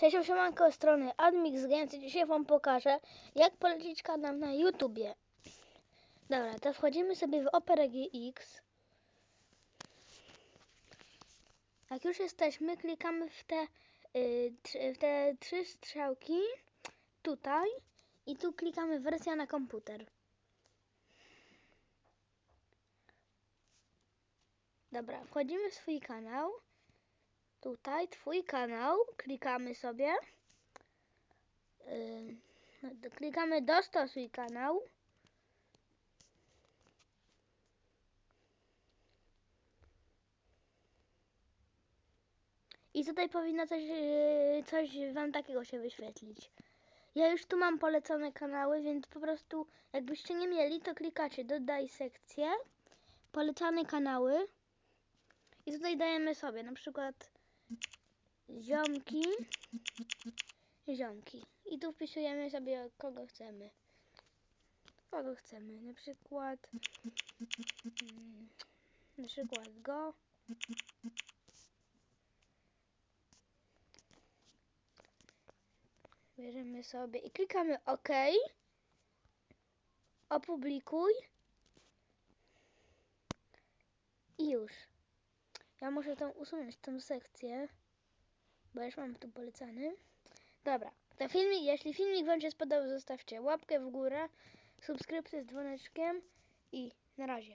Cześć, siemanko, strony Admix Games. Dzisiaj Wam pokażę, jak polecić kanał na YouTubie. Dobra, to wchodzimy sobie w Opera GX. Jak już jesteśmy, klikamy w te, y, w te trzy strzałki tutaj i tu klikamy wersja na komputer. Dobra, wchodzimy w swój kanał. Tutaj Twój kanał, klikamy sobie. Yy, klikamy dostosuj kanał. I tutaj powinno coś, yy, coś Wam takiego się wyświetlić. Ja już tu mam polecone kanały, więc po prostu jakbyście nie mieli, to klikacie dodaj sekcję, polecane kanały i tutaj dajemy sobie na przykład ziomki, ziomki. I tu wpisujemy sobie kogo chcemy. Kogo chcemy, na przykład mm, na przykład go. Bierzemy sobie i klikamy OK. Opublikuj. I już. Ja muszę tą usunąć tą sekcję, bo już mam tu polecany. Dobra, to filmik, jeśli filmik Wam się spodobał, zostawcie łapkę w górę, subskrypcję z dzwoneczkiem i na razie.